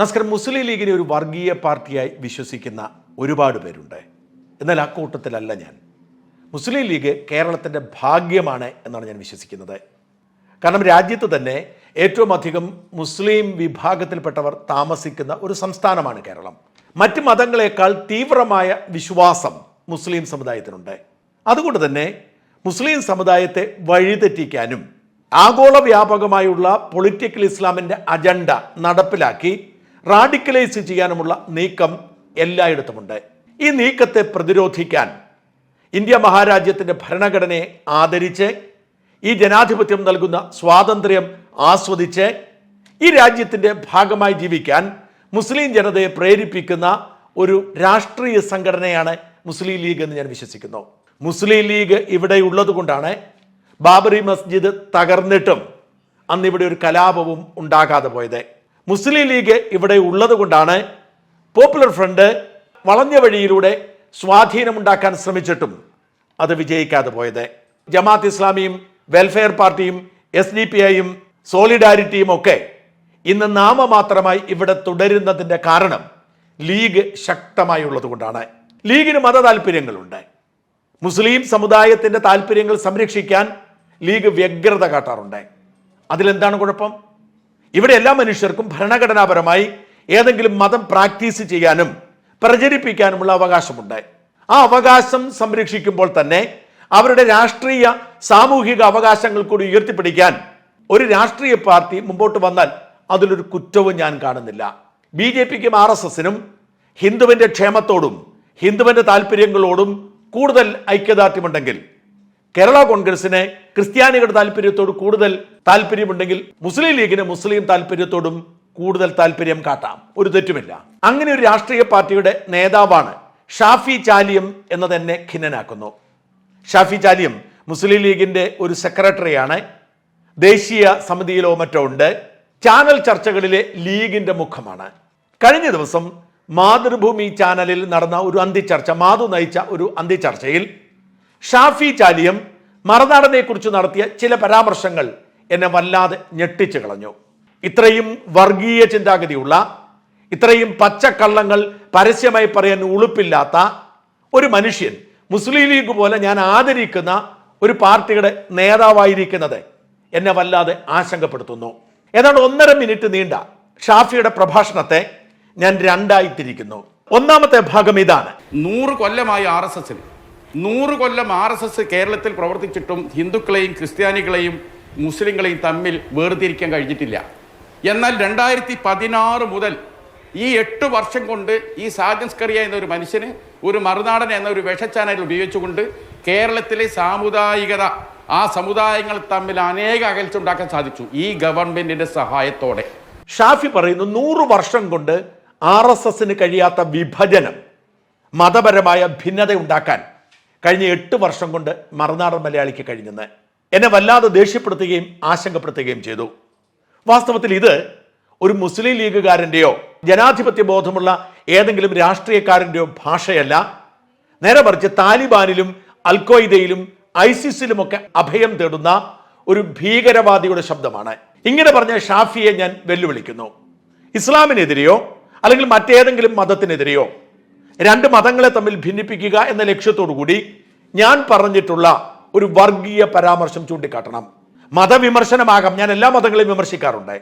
നസ്കർ മുസ്ലിം ലീഗിനെ ഒരു വർഗീയ പാർട്ടിയായി വിശ്വസിക്കുന്ന ഒരുപാട് പേരുണ്ട്. എന്നാൽ ആ കൂട്ടത്തിലല്ല ഞാൻ. മുസ്ലിം ലീഗ് കേരളത്തിന്റെ ഭാഗ്യമാണ് എന്നാണ് ഞാൻ വിശ്വസിക്കുന്നത്. കാരണം രാജ്യത്ത് തന്നെ ഏറ്റവും അധികം മുസ്ലിം വിഭാഗത്തിൽപ്പെട്ടവർ താമസിക്കുന്ന ഒരു സംസ്ഥാനമാണ് കേരളം. മറ്റ് മതങ്ങളെക്കാൾ തീവ്രമായ വിശ്വാസം മുസ്ലിം സമുദായത്തിനുണ്ട്. അതുകൊണ്ട് തന്നെ മുസ്ലിം സമുദായത്തെ വഴിതെറ്റിക്കാനും ആഗോള വ്യാപകമായുള്ള പൊളിറ്റിക്കൽ ഇസ്ലാമിന്റെ അജണ്ട നടപ്പിലാക്കി റാഡിക്കലൈസ് ചെയ്യാനുമുള്ള നീക്കം എല്ലായിടത്തുമുണ്ട്. ഈ നീക്കത്തെ പ്രതിരോധിക്കാൻ ഇന്ത്യ മഹാരാജ്യത്തിന്റെ ഭരണഘടനയെ ആദരിച്ച് ഈ ജനാധിപത്യം നൽകുന്ന സ്വാതന്ത്ര്യം ആസ്വദിച്ച് ഈ രാജ്യത്തിന്റെ ഭാഗമായി ജീവിക്കാൻ മുസ്ലിം ജനതയെ പ്രേരിപ്പിക്കുന്ന ഒരു രാഷ്ട്രീയ സംഘടനയാണ് മുസ്ലിം ലീഗ് എന്ന് ഞാൻ വിശ്വസിക്കുന്നു. മുസ്ലിം ലീഗ് ഇവിടെ ഉള്ളത് കൊണ്ടാണ് ബാബറി മസ്ജിദ് തകർന്നിട്ടും അന്ന് ഇവിടെ ഒരു കലാപവും ഉണ്ടാകാതെ പോയത്. മുസ്ലിം ലീഗ് ഇവിടെ ഉള്ളത് കൊണ്ടാണ് പോപ്പുലർ ഫ്രണ്ട് വളഞ്ഞ വഴിയിലൂടെ സ്വാധീനമുണ്ടാക്കാൻ ശ്രമിച്ചിട്ടും അത് വിജയിക്കാതെ പോയത്. ജമാഅത്ത് ഇസ്ലാമിയും വെൽഫെയർ പാർട്ടിയും എസ് ഡി പി ഐയും സോളിഡാരിറ്റിയും ഒക്കെ ഇന്ന് നാമമാത്രമായി ഇവിടെ തുടരുന്നതിന്റെ കാരണം ലീഗ് ശക്തമായി ഉള്ളതുകൊണ്ടാണ് ലീഗിന് മത താല്പര്യങ്ങളുണ്ട് മുസ്ലിം സമുദായത്തിന്റെ താല്പര്യങ്ങൾ സംരക്ഷിക്കാൻ ലീഗ് വ്യഗ്രത കാട്ടാറുണ്ട്. അതിലെന്താണ് കുഴപ്പം? ഇവിടെ എല്ലാ മനുഷ്യർക്കും ഭരണഘടനാപരമായി ഏതെങ്കിലും മതം പ്രാക്ടീസ് ചെയ്യാനും പ്രചരിപ്പിക്കാനുമുള്ള അവകാശമുണ്ട്. ആ അവകാശം സംരക്ഷിക്കുമ്പോൾ തന്നെ അവരുടെ രാഷ്ട്രീയ സാമൂഹിക അവകാശങ്ങൾ കൂടി ഉയർത്തിപ്പിടിക്കാൻ ഒരു രാഷ്ട്രീയ പാർട്ടി മുമ്പോട്ട് വന്നാൽ അതിലൊരു കുറ്റവും ഞാൻ കാണുന്നില്ല. ബി ജെ പിക്കും ആർ എസ് എസിനും ഹിന്ദുവിന്റെ ക്ഷേമത്തോടും ഹിന്ദുവിന്റെ താല്പര്യങ്ങളോടും കൂടുതൽ ഐക്യദാർഢ്യമുണ്ടെങ്കിൽ കേരള കോൺഗ്രസിന് ക്രിസ്ത്യാനികളുടെ താല്പര്യത്തോട് കൂടുതൽ താല്പര്യമുണ്ടെങ്കിൽ മുസ്ലിം ലീഗിന് മുസ്ലിം താല്പര്യത്തോടും കൂടുതൽ താല്പര്യം കാട്ടാം. ഒരു തെറ്റുമില്ല. അങ്ങനെ ഒരു രാഷ്ട്രീയ പാർട്ടിയുടെ നേതാവാണ് ഷാഫി ചാലിയം എന്നത് തന്നെ ഖിന്നനാക്കുന്നു. ഷാഫി ചാലിയം മുസ്ലിം ലീഗിന്റെ ഒരു സെക്രട്ടറിയാണ്. ദേശീയ സമിതിയിലോ മറ്റോ ഉണ്ട്. ചാനൽ ചർച്ചകളിലെ ലീഗിന്റെ മുഖമാണ്. കഴിഞ്ഞ ദിവസം മാതൃഭൂമി ചാനലിൽ നടന്ന ഒരു അന്തിച്ചർച്ച മാധു നയിച്ച ഒരു അന്തിച്ചർച്ചയിൽ ഷാഫി ചാലിയം മറനാടനെക്കുറിച്ച് നടത്തിയ ചില പരാമർശങ്ങൾ എന്നെ വല്ലാതെ ഞെട്ടിച്ചു കളഞ്ഞു. ഇത്രയും വർഗീയ ചിന്താഗതിയുള്ള ഇത്രയും പച്ചക്കള്ളങ്ങൾ പരസ്യമായി പറയാൻ ഉളുപ്പില്ലാത്ത ഒരു മനുഷ്യൻ മുസ്ലിം ലീഗ് പോലെ ഞാൻ ആദരിക്കുന്ന ഒരു പാർട്ടിയുടെ നേതാവായിരിക്കുന്നത് എന്നെ വല്ലാതെ ആശങ്കപ്പെടുത്തുന്നു. ഏതാണ്ട് ഒന്നര മിനിറ്റ് നീണ്ട ഷാഫിയുടെ പ്രഭാഷണത്തെ ഞാൻ രണ്ടായി തിരിക്കുന്നു. ഒന്നാമത്തെ ഭാഗം ഇതാണ്. നൂറ് കൊല്ലമായി ആർ എസ് എസിൽ നൂറ് കൊല്ലം ആർ എസ് എസ് കേരളത്തിൽ പ്രവർത്തിച്ചിട്ടും ഹിന്ദുക്കളെയും ക്രിസ്ത്യാനികളെയും മുസ്ലിങ്ങളെയും തമ്മിൽ വേർതിരിക്കാൻ കഴിഞ്ഞിട്ടില്ല. എന്നാൽ രണ്ടായിരത്തി പതിനാറ് മുതൽ ഈ എട്ട് വർഷം കൊണ്ട് ഈ സാജൻസ്കറിയ എന്നൊരു മനുഷ്യന് ഒരു മറുനാടൻ എന്ന ഒരു വിഷച്ചാനൽ ഉപയോഗിച്ചുകൊണ്ട് കേരളത്തിലെ സാമുദായികത ആ സമുദായങ്ങൾ തമ്മിൽ അനേക അകൽച്ച ഉണ്ടാക്കാൻ സാധിച്ചു ഈ ഗവൺമെന്റിന്റെ സഹായത്തോടെ. ഷാഫി പറയുന്നു നൂറ് വർഷം കൊണ്ട് ആർ എസ് എസിന് കഴിയാത്ത വിഭജനം മതപരമായ ഭിന്നത ഉണ്ടാക്കാൻ കഴിഞ്ഞ എട്ട് വർഷം കൊണ്ട് മറുനാടൻ മലയാളിക്ക് കഴിഞ്ഞെന്ന്. എന്നെ വല്ലാതെ ദേഷ്യപ്പെടുത്തുകയും ആശങ്കപ്പെടുത്തുകയും ചെയ്തു. വാസ്തവത്തിൽ ഇത് ഒരു മുസ്ലിം ലീഗുകാരന്റെയോ ജനാധിപത്യ ബോധമുള്ള ഏതെങ്കിലും രാഷ്ട്രീയക്കാരന്റെയോ ഭാഷയല്ല. നേരെ മറിച്ച് താലിബാനിലും അൽക്വയ്ദയിലും ഐസിസിലുമൊക്കെ അഭയം തേടുന്ന ഒരു ഭീകരവാദിയുടെ ശബ്ദമാണ്. ഇങ്ങനെ പറഞ്ഞ ഷാഫിയെ ഞാൻ വെല്ലുവിളിക്കുന്നു. ഇസ്ലാമിനെതിരെയോ അല്ലെങ്കിൽ മറ്റേതെങ്കിലും മതത്തിനെതിരെയോ രണ്ട് മതങ്ങളെ തമ്മിൽ ഭിന്നിപ്പിക്കുക എന്ന ലക്ഷ്യത്തോടു കൂടി ഞാൻ പറഞ്ഞിട്ടുള്ള ഒരു വർഗീയ പരാമർശം ചൂണ്ടിക്കാട്ടണം. മതവിമർശനമാകാം. ഞാൻ എല്ലാ മതങ്ങളെയും വിമർശിക്കാറുണ്ട്.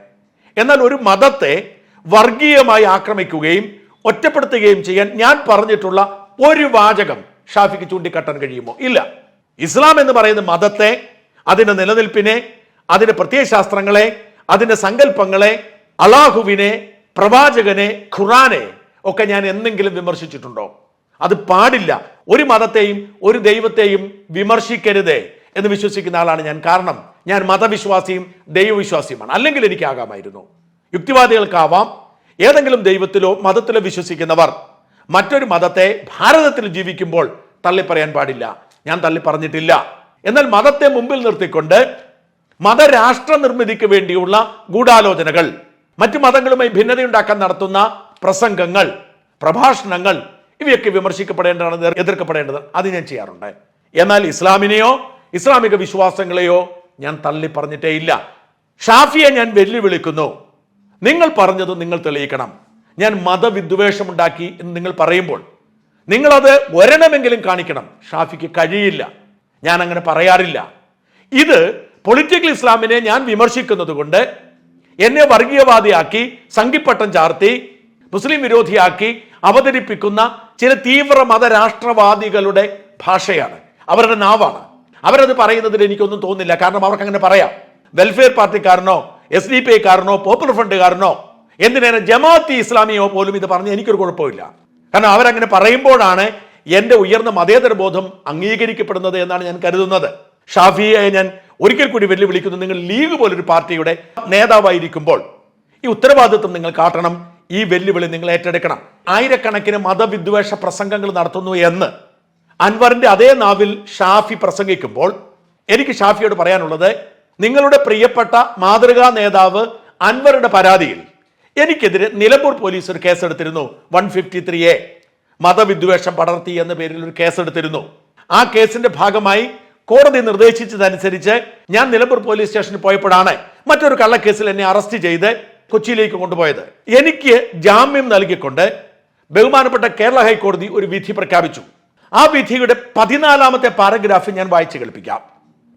എന്നാൽ ഒരു മതത്തെ വർഗീയമായി ആക്രമിക്കുകയും ഒറ്റപ്പെടുത്തുകയും ചെയ്യാൻ ഞാൻ പറഞ്ഞിട്ടുള്ള ഒരു വാചകം ഷാഫിക്ക് ചൂണ്ടിക്കാട്ടാൻ കഴിയുമോ? ഇല്ല. ഇസ്ലാം എന്ന് പറയുന്ന മതത്തെ അതിന്റെ നിലനിൽപ്പിനെ അതിന്റെ പ്രത്യയശാസ്ത്രങ്ങളെ അതിന്റെ സങ്കല്പങ്ങളെ അള്ളാഹുവിനെ പ്രവാചകനെ ഖുറാനെ ഒക്കെ ഞാൻ എന്തെങ്കിലും വിമർശിച്ചിട്ടുണ്ടോ? അത് പാടില്ല. ഒരു മതത്തെയും ഒരു ദൈവത്തെയും വിമർശിക്കരുതേ എന്ന് വിശ്വസിക്കുന്ന ആളാണ് ഞാൻ. കാരണം ഞാൻ മതവിശ്വാസിയും ദൈവവിശ്വാസിയുമാണ്. അല്ലെങ്കിൽ എനിക്കാകാമായിരുന്നു. യുക്തിവാദികൾക്കാവാം. ഏതെങ്കിലും ദൈവത്തിലോ മതത്തിലോ വിശ്വസിക്കുന്നവർ മറ്റൊരു മതത്തെ ഭാരതത്തിൽ ജീവിക്കുമ്പോൾ തള്ളിപ്പറയാൻ പാടില്ല. ഞാൻ തള്ളി പറഞ്ഞിട്ടില്ല എന്നാൽ മതത്തെ മുമ്പിൽ നിർത്തിക്കൊണ്ട് മതരാഷ്ട്ര നിർമ്മിതിക്ക് വേണ്ടിയുള്ള ഗൂഢാലോചനകൾ മറ്റു മതങ്ങളുമായി ഭിന്നതയുണ്ടാക്കാൻ നടത്തുന്ന പ്രസംഗങ്ങൾ പ്രഭാഷണങ്ങൾ ഇവയൊക്കെ വിമർശിക്കപ്പെടേണ്ടതാണ് എതിർക്കപ്പെടേണ്ടത് അത് ഞാൻ ചെയ്യാറുണ്ട്. എന്നാൽ ഇസ്ലാമിനെയോ ഇസ്ലാമിക വിശ്വാസങ്ങളെയോ ഞാൻ തള്ളി പറഞ്ഞിട്ടേ ഇല്ല ഷാഫിയെ ഞാൻ വെല്ലുവിളിക്കുന്നു. നിങ്ങൾ പറഞ്ഞത് നിങ്ങൾ തെളിയിക്കണം. ഞാൻ മതവിദ്വേഷമുണ്ടാക്കി എന്ന് നിങ്ങൾ പറയുമ്പോൾ നിങ്ങളത് ഒരെണ്ണമെങ്കിലും കാണിക്കണം. ഷാഫിക്ക് കഴിയില്ല. ഞാൻ അങ്ങനെ പറയാറില്ല. ഇത് പൊളിറ്റിക്കൽ ഇസ്ലാമിനെ ഞാൻ വിമർശിക്കുന്നത് കൊണ്ട് എന്നെ വർഗീയവാദിയാക്കി സംഘിപ്പട്ടം ചാർത്തി മുസ്ലിം വിരോധിയാക്കി അവതരിപ്പിക്കുന്ന ചില തീവ്ര മതരാഷ്ട്രവാദികളുടെ ഭാഷയാണ്. അവരുടെ നാവാണ്. അവരത് പറയുന്നതിൽ എനിക്കൊന്നും തോന്നില്ല കാരണം അവർക്ക് അങ്ങനെ പറയാം. വെൽഫെയർ പാർട്ടിക്കാരനോ എസ് ഡി പി ഐക്കാരനോ പോപ്പുലർ ഫ്രണ്ടുകാരനോ എന്തിനേറെ ജമാഅത്തി ഇസ്ലാമിയോ പോലും ഇത് പറഞ്ഞ് എനിക്കൊരു കുഴപ്പമില്ല. കാരണം അവരങ്ങനെ പറയുമ്പോഴാണ് എന്റെ ഉയർന്ന മതേതര ബോധം അംഗീകരിക്കപ്പെടുന്നത് എന്നാണ് ഞാൻ കരുതുന്നത്. ഷാഫിയെ ഞാൻ ഒരിക്കൽ കൂടി വെല്ലുവിളിക്കുന്നു. നിങ്ങൾ ലീഗ് പോലൊരു പാർട്ടിയുടെ നേതാവായിരിക്കുമ്പോൾ ഈ ഉത്തരവാദിത്വം നിങ്ങൾ കാട്ടണം. ഈ വെല്ലുവിളി നിങ്ങൾ ഏറ്റെടുക്കണം. ആയിരക്കണക്കിന് മതവിദ്വേഷ പ്രസംഗങ്ങൾ നടത്തുന്നു എന്ന്. അൻവറിന്റെ അതേ നാവിൽ ഷാഫി പ്രസംഗിക്കുമ്പോൾ എനിക്ക് ഷാഫിയോട് പറയാനുള്ളത് നിങ്ങളുടെ പ്രിയപ്പെട്ട മാതൃകാ നേതാവ് അൻവറുടെ പരാതിയിൽ എനിക്കെതിരെ നിലമ്പൂർ പോലീസ് ഒരു കേസെടുത്തിരുന്നു വൺ ഫിഫ്റ്റി ത്രീ എ. മതവിദ്വേഷം പടർത്തി എന്ന പേരിൽ ഒരു കേസെടുത്തിരുന്നു. ആ കേസിന്റെ ഭാഗമായി കോടതി നിർദ്ദേശിച്ചതനുസരിച്ച് ഞാൻ നിലമ്പൂർ പോലീസ് സ്റ്റേഷനിൽ പോയപ്പോഴാണ് മറ്റൊരു കള്ളക്കേസിൽ എന്നെ അറസ്റ്റ് ചെയ്ത് കൊച്ചിയിലേക്ക് കൊണ്ടുപോയത്. എനിക്ക് ജാമ്യം നൽകിക്കൊണ്ട് ബഹുമാനപ്പെട്ട കേരള ഹൈക്കോടതി ഒരു വിധി പ്രഖ്യാപിച്ചു. ആ വിധിയുടെ പതിനാലാമത്തെ പാരഗ്രാഫ് ഞാൻ വായിച്ചു കേൾപ്പിക്കാം.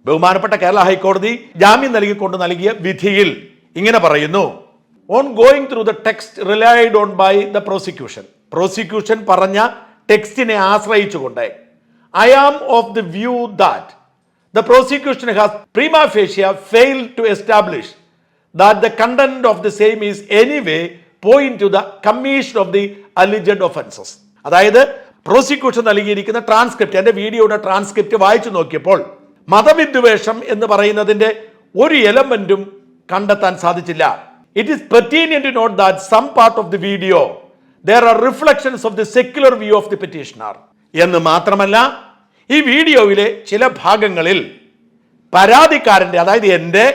ബഹുമാനപ്പെട്ട കേരള ഹൈക്കോടതി ജാമ്യം നൽകിക്കൊണ്ട് നൽകിയ വിധിയിൽ ഇങ്ങനെ പറയുന്നു. On going through the text relied on by the prosecution prosecution പറഞ്ഞ ടെക്സ്റ്റിനെ ആശ്രയിച്ചുകൊണ്ട് I am of the view that the prosecution has prima facie fail to establish that the content of the same is anyway point to the commission of the alleged offences അതായത് prosecution നൽകിയിരിക്കുന്ന transcript എന്റെ വീഡിയോയുടെ transcript വായിച്ചു നോക്കിയപ്പോൾ മതവിദ്വേഷം എന്ന് പറയുന്നതിന്റെ ഒരു എലമെന്റും കണ്ടെത്താൻ സാധിച്ചില്ല. It is pertinent to note that some part of the video there are reflections of the secular view of the petitioner എന്ന് മാത്രമല്ല ഈ വീഡിയോയിലെ ചില ഭാഗങ്ങളിൽ പരാതിക്കാരന്റെ അതായത് എന്റെ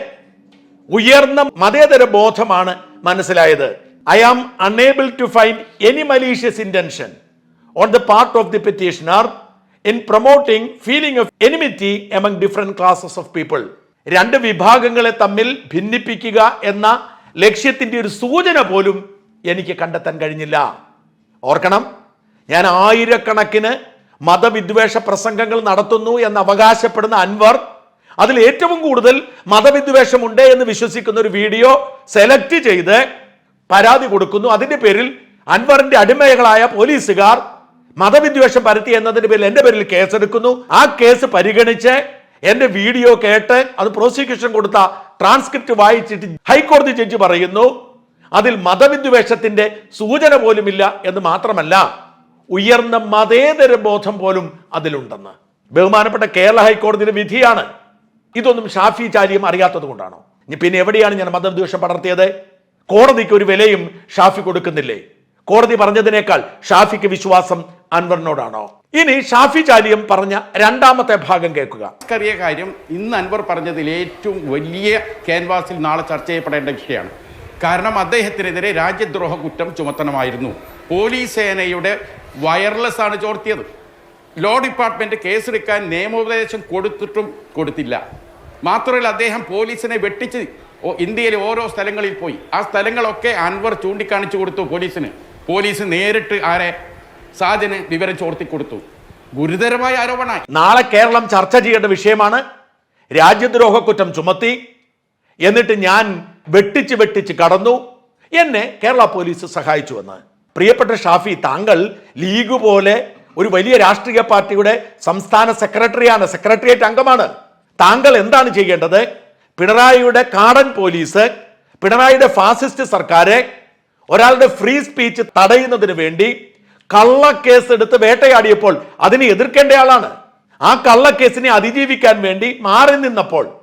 ഉയർന്ന മതേതര ബോധമാണ് മനസ്സിലായത്. I am unable to find any malicious intention on the part of the petitioner in promoting feeling of enmity among different classes of people രണ്ട് വിഭാഗങ്ങളെ തമ്മിൽ ഭിന്നിപ്പിക്കുക എന്ന ലക്ഷ്യത്തിന്റെ ഒരു സൂചന പോലും എനിക്ക് കണ്ടെത്താൻ കഴിഞ്ഞില്ല. ഓർക്കണം ഞാൻ ആയിരക്കണക്കിന് മതവിദ്വേഷ പ്രസംഗങ്ങൾ നടത്തുന്നു എന്ന് അവകാശപ്പെടുന്ന അൻവർ അതിൽ ഏറ്റവും കൂടുതൽ മതവിദ്വേഷമുണ്ട് എന്ന് വിശ്വസിക്കുന്ന ഒരു വീഡിയോ സെലക്ട് ചെയ്ത് പരാതി കൊടുക്കുന്നു. അതിന്റെ പേരിൽ അൻവറിന്റെ അടിമകളായ പോലീസുകാർ മതവിദ്വേഷം പരത്തി എന്നതിന്റെ പേരിൽ എന്റെ പേരിൽ കേസെടുക്കുന്നു. ആ കേസ് പരിഗണിച്ച് എന്റെ വീഡിയോ കേട്ട് അത് പ്രോസിക്യൂഷൻ കൊടുത്ത ട്രാൻസ്ക്രിപ്റ്റ് വായിച്ചിട്ട് ഹൈക്കോടതി ജഡ്ജി പറയുന്നു അതിൽ മതവിദ്വേഷത്തിന്റെ സൂചന പോലുമില്ല എന്ന് മാത്രമല്ല ഉയർന്ന മതേതര ബോധം പോലും അതിലുണ്ടെന്ന്. ബഹുമാനപ്പെട്ട കേരള ഹൈക്കോടതിയുടെ വിധിയാണ് ഇതൊന്നും ഷാഫി ചാരിയും അറിയാത്തത് കൊണ്ടാണോ? ഇനി പിന്നെ എവിടെയാണ് ഞാൻ മതവിദ്വേഷം പടർത്തിയത്? കോടതിക്ക് ഒരു വിലയും ഷാഫി കൊടുക്കുന്നില്ലേ? കോടതി പറഞ്ഞതിനേക്കാൾ ഷാഫിക്ക് വിശ്വാസം അൻവറിനോടാണോ? ഇനി ഷാഫി ചാലിയം പറഞ്ഞ രണ്ടാമത്തെ ഭാഗം കേൾക്കുക. നമുക്കറിയ കാര്യം ഇന്ന് അൻവർ പറഞ്ഞതിൽ ഏറ്റവും വലിയ ക്യാൻവാസിൽ നാളെ ചർച്ച ചെയ്യപ്പെടേണ്ട വിഷയമാണ്. കാരണം അദ്ദേഹത്തിനെതിരെ രാജ്യദ്രോഹ കുറ്റം ചുമത്തണമായിരുന്നു. പോലീസ് സേനയുടെ വയർലെസ് ആണ് ചോർത്തിയത്. ലോ ഡിപ്പാർട്ട്മെന്റ് കേസെടുക്കാൻ നിയമോപദേശം കൊടുത്തിട്ടും കൊടുത്തില്ല. മാത്രമല്ല അദ്ദേഹം പോലീസിനെ വെട്ടിച്ച് ഇന്ത്യയിലെ ഓരോ സ്ഥലങ്ങളിൽ പോയി. ആ സ്ഥലങ്ങളൊക്കെ അൻവർ ചൂണ്ടിക്കാണിച്ചു കൊടുത്തു പോലീസിന്. പോലീസ് നേരിട്ട് ആരെ സാജന് വിവരം ചോർത്തി കൊടുത്തു. ഗുരുതരമായ ആരോപണമായി. നാളെ കേരളം ചർച്ച ചെയ്യേണ്ട വിഷയമാണ് രാജ്യദ്രോഹ കുറ്റം ചുമത്തി. എന്നിട്ട് ഞാൻ വെട്ടിച്ച് വെട്ടിച്ച് കടന്നു. എന്നെ കേരള പോലീസ് സഹായിച്ചു സഹായിച്ചുവെന്ന് പ്രിയപ്പെട്ട ഷാഫി താങ്കൾ ലീഗ് പോലെ ഒരു വലിയ രാഷ്ട്രീയ പാർട്ടിയുടെ സംസ്ഥാന സെക്രട്ടറിയാണ്. സെക്രട്ടേറിയറ്റ് അംഗമാണ്. താങ്കൾ എന്താണ് ചെയ്യേണ്ടത്? പിണറായിയുടെ കാടൻ പോലീസ് പിണറായിയുടെ ഫാസിസ്റ്റ് സർക്കാരെ ഒരാളുടെ ഫ്രീ സ്പീച്ച് തടയുന്നതിന് വേണ്ടി കള്ളക്കേസ് എടുത്ത് വേട്ടയാടിയപ്പോൾ അതിനെ എതിർക്കേണ്ട ആളാണ്. ആ കള്ളക്കേസിനെ അതിജീവിക്കാൻ വേണ്ടി മാറി നിന്നപ്പോൾ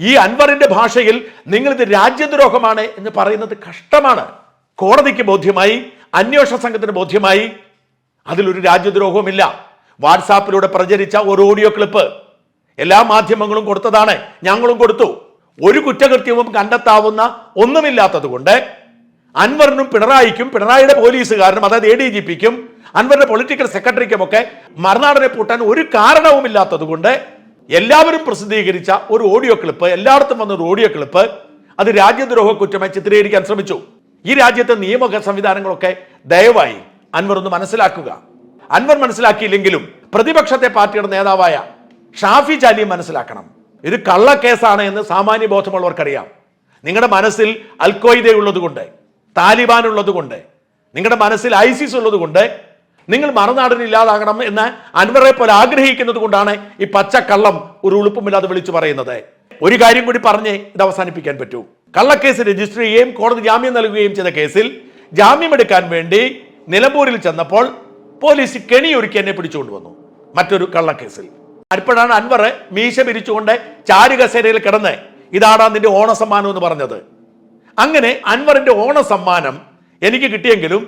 ഈ അൻവറിന്റെ ഭാഷയിൽ നിങ്ങൾ ഇത് രാജ്യദ്രോഹമാണ് എന്ന് പറയുന്നത് കഷ്ടമാണ്. കോടതിക്ക് ബോധ്യമായി അന്വേഷണ സംഘത്തിന് ബോധ്യമായി. അതിലൊരു രാജ്യദ്രോഹവുമില്ല. വാട്സാപ്പിലൂടെ പ്രചരിച്ച ഒരു ഓഡിയോ ക്ലിപ്പ്. എല്ലാ മാധ്യമങ്ങളും കൊടുത്തതാണ്. ഞങ്ങളും കൊടുത്തു. ഒരു കുറ്റകൃത്യവും കണ്ടെത്താവുന്ന ഒന്നുമില്ലാത്തത് കൊണ്ട് അൻവറിനും പിണറായിക്കും പിണറായിയുടെ പോലീസുകാരനും അതായത് എ ഡി ജി പിക്കും അൻവറിന്റെ പൊളിറ്റിക്കൽ സെക്രട്ടറിക്കും ഒക്കെ മറുനാടനെ പൂട്ടാൻ ഒരു കാരണവുമില്ലാത്തത് കൊണ്ട് എല്ലാവരും പ്രസിദ്ധീകരിച്ച ഒരു ഓഡിയോ ക്ലിപ്പ് എല്ലായിടത്തും വന്ന ഒരു ഓഡിയോ ക്ലിപ്പ് അത് രാജ്യദ്രോഹ കുറ്റമായി ചിത്രീകരിക്കാൻ ശ്രമിച്ചു. ഈ രാജ്യത്തെ നിയമ സംവിധാനങ്ങളൊക്കെ ദയവായി അൻവർ ഒന്ന് മനസ്സിലാക്കുക. അൻവർ മനസ്സിലാക്കിയില്ലെങ്കിലും പ്രതിപക്ഷത്തെ പാർട്ടിയുടെ നേതാവായ ഷാഫി ചാലി മനസ്സിലാക്കണം. ഇത് കള്ള കള്ളക്കേസാണ് എന്ന് സാമാന്യ ബോധമുള്ളവർക്കറിയാം. നിങ്ങളുടെ മനസ്സിൽ അൽഖ്വയ്ദ ഉള്ളതുകൊണ്ട് താലിബാൻ ഉള്ളതുകൊണ്ട് നിങ്ങളുടെ മനസ്സിൽ ഐസിസ് ഉള്ളതുകൊണ്ട് നിങ്ങൾ മറുനാടിന് ഇല്ലാതാകണം എന്ന് അൻവറെ പോലെ ആഗ്രഹിക്കുന്നത് കൊണ്ടാണ് ഈ പച്ചക്കള്ളം ഒരു ഉളുപ്പുമില്ലാതെ വിളിച്ചു പറയുന്നത്. ഒരു കാര്യം കൂടി പറഞ്ഞ് ഇത് അവസാനിപ്പിക്കാൻ പറ്റൂ. കള്ളക്കേസ് രജിസ്റ്റർ ചെയ്യുകയും കോടതി ജാമ്യം നൽകുകയും ചെയ്ത കേസിൽ ജാമ്യമെടുക്കാൻ വേണ്ടി നിലമ്പൂരിൽ ചെന്നപ്പോൾ പോലീസ് കെണിയൊരുക്കി എന്നെ പിടിച്ചുകൊണ്ടുവന്നു. മറ്റൊരു കള്ളക്കേസിൽ. അപ്പോഴാണ് അൻവർ മീശ പിരിച്ചുകൊണ്ട് ചാരുകസേരയിൽ കിടന്ന് ഇതാണ് നിന്റെ ഓണസമ്മാനം എന്ന് പറഞ്ഞത്. അങ്ങനെ അൻവറിന്റെ ഓണസമ്മാനം എനിക്ക് കിട്ടിയെങ്കിലും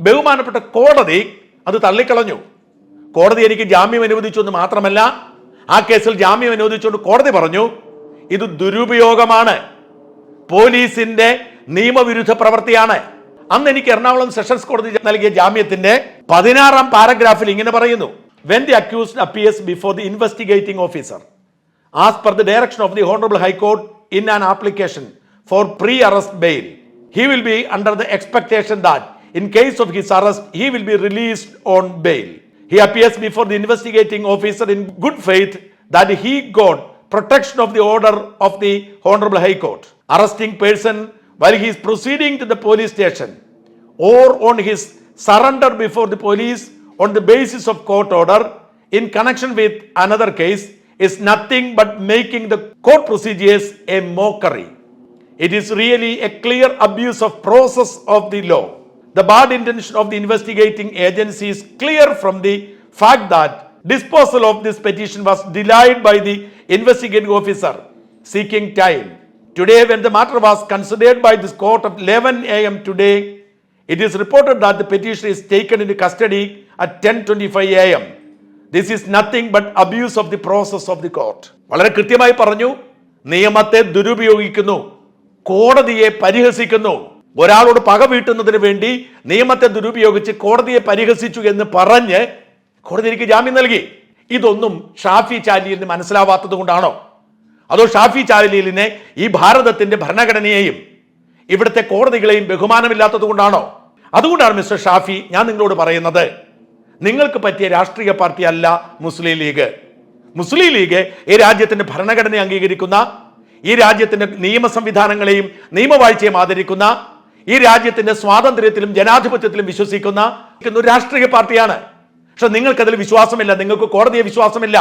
ബഹുമാനപ്പെട്ട കോടതി അത് തള്ളിക്കളഞ്ഞു. കോടതി എനിക്ക് ജാമ്യം അനുവദിച്ചു എന്ന് മാത്രമല്ല ആ കേസിൽ ജാമ്യം അനുവദിച്ചുകൊണ്ട് കോടതി പറഞ്ഞു ഇത് ദുരുപയോഗമാണ്. പോലീസിന്റെ നിയമവിരുദ്ധ പ്രവൃത്തിയാണ്. അന്ന് എനിക്ക് എറണാകുളം സെഷൻസ് കോടതി നൽകിയ ജാമ്യത്തിന്റെ പതിനാറാം പാരഗ്രാഫിൽ ഇങ്ങനെ പറയുന്നു when the accused appears before the investigating officer, as per the direction of the Honorable High Court in an application for pre arrest bail, he will be under the expectation that in case of his arrest, he will be released on bail. He appears before the investigating officer in good faith that he got protection of the order of the Honorable High Court. Arresting person while he is proceeding to the police station or on his surrender before the police on the basis of court order in connection with another case is nothing but making the court procedures a mockery. It is really a clear abuse of process of the law. The bad intention of the investigating agency is clear from the fact that disposal of this petition was delayed by the investigating officer seeking time. Today, when the matter was considered by this court at 11 a.m. today, it is reported that the petition is taken into custody at 10:25 a.m. This is nothing but abuse of the process of the court വളരെ കൃത്യമായി പറഞ്ഞു നിയമത്തെ ദുരുപയോഗിക്കുന്നു കോടതിയെ പരിഹസിക്കുന്നു. ഒരാളോട് പക വീട്ടുന്നതിന് വേണ്ടി നിയമത്തെ ദുരുപയോഗിച്ച് കോടതിയെ പരിഹസിച്ചു എന്ന് പറഞ്ഞ് കോടതി എനിക്ക് ജാമ്യം നൽകി. ഇതൊന്നും ഷാഫി ചാലിയലിന് മനസ്സിലാവാത്തത് കൊണ്ടാണോ? അതോ ഷാഫി ചാലിയലിനെ ഈ ഭാരതത്തിന്റെ ഭരണഘടനയെയും ഇവിടുത്തെ കോടതികളെയും ബഹുമാനമില്ലാത്തത് കൊണ്ടാണോ? അതുകൊണ്ടാണ് മിസ്റ്റർ ഷാഫി ഞാൻ നിങ്ങളോട് പറയുന്നത്. നിങ്ങൾക്ക് പറ്റിയ രാഷ്ട്രീയ പാർട്ടി അല്ല മുസ്ലിം ലീഗ്. മുസ്ലിം ലീഗ് ഈ രാജ്യത്തിന്റെ ഭരണഘടന അംഗീകരിക്കുന്ന ഈ രാജ്യത്തിന്റെ നിയമ സംവിധാനങ്ങളെയും നിയമവാഴ്ചയും ആദരിക്കുന്ന ഈ രാജ്യത്തിന്റെ സ്വാതന്ത്ര്യത്തിലും ജനാധിപത്യത്തിലും വിശ്വസിക്കുന്ന ഒരു രാഷ്ട്രീയ പാർട്ടിയാണ്. പക്ഷെ നിങ്ങൾക്കതിൽ വിശ്വാസമില്ല നിങ്ങൾക്ക് കോടതിയെ വിശ്വാസമില്ല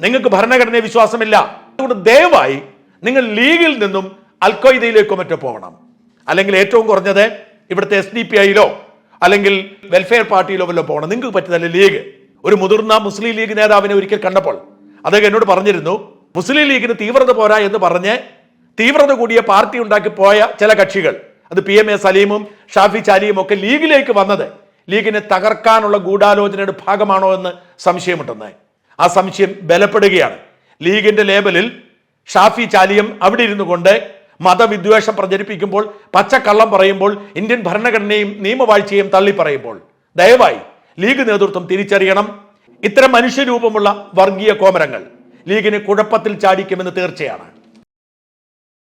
നിങ്ങൾക്ക് ഭരണഘടനയെ വിശ്വാസമില്ല. അതുകൊണ്ട് ദയവായി നിങ്ങൾ ലീഗിൽ നിന്നും അൽഖ്വയ്ദയിലേക്കോ മറ്റോ പോകണം. അല്ലെങ്കിൽ ഏറ്റവും കുറഞ്ഞത് ഇവിടുത്തെ എസ് ഡി പി ഐയിലോ അല്ലെങ്കിൽ വെൽഫെയർ പാർട്ടിയിലോ വല്ലോ പോകണം. നിങ്ങൾക്ക് പറ്റുന്നല്ല ലീഗ്. ഒരു മുതിർന്ന മുസ്ലിം ലീഗ് നേതാവിനെ ഒരിക്കൽ കണ്ടപ്പോൾ അദ്ദേഹം എന്നോട് പറഞ്ഞിരുന്നു മുസ്ലിം ലീഗിന് തീവ്രത പോരാ എന്ന് പറഞ്ഞ് തീവ്രത കൂടിയ പാർട്ടി ഉണ്ടാക്കി പോയ ചില കക്ഷികൾ അത് പി എം എ സലീമും ഷാഫി ചാലിയും ഒക്കെ ലീഗിലേക്ക് വന്നത് ലീഗിനെ തകർക്കാനുള്ള ഗൂഢാലോചനയുടെ ഭാഗമാണോ എന്ന് സംശയമുണ്ടെന്ന്. ആ സംശയം ബലപ്പെടുകയാണ്. ലീഗിന്റെ ലേബലിൽ ഷാഫി ചാലിയം അവിടെ ഇരുന്നു കൊണ്ട് മതവിദ്വേഷം പ്രചരിപ്പിക്കുമ്പോൾ പച്ചക്കള്ളം പറയുമ്പോൾ ഇന്ത്യൻ ഭരണഘടനയും നിയമവാഴ്ചയും തള്ളി പറയുമ്പോൾ. ദയവായി ലീഗ് നേതൃത്വം തിരിച്ചറിയണം. ഇത്തരം മനുഷ്യരൂപമുള്ള വർഗീയ കോമരങ്ങൾ ലീഗിന് കുഴപ്പത്തിൽ ചാടിക്കുമെന്ന് തീർച്ചയാണ്.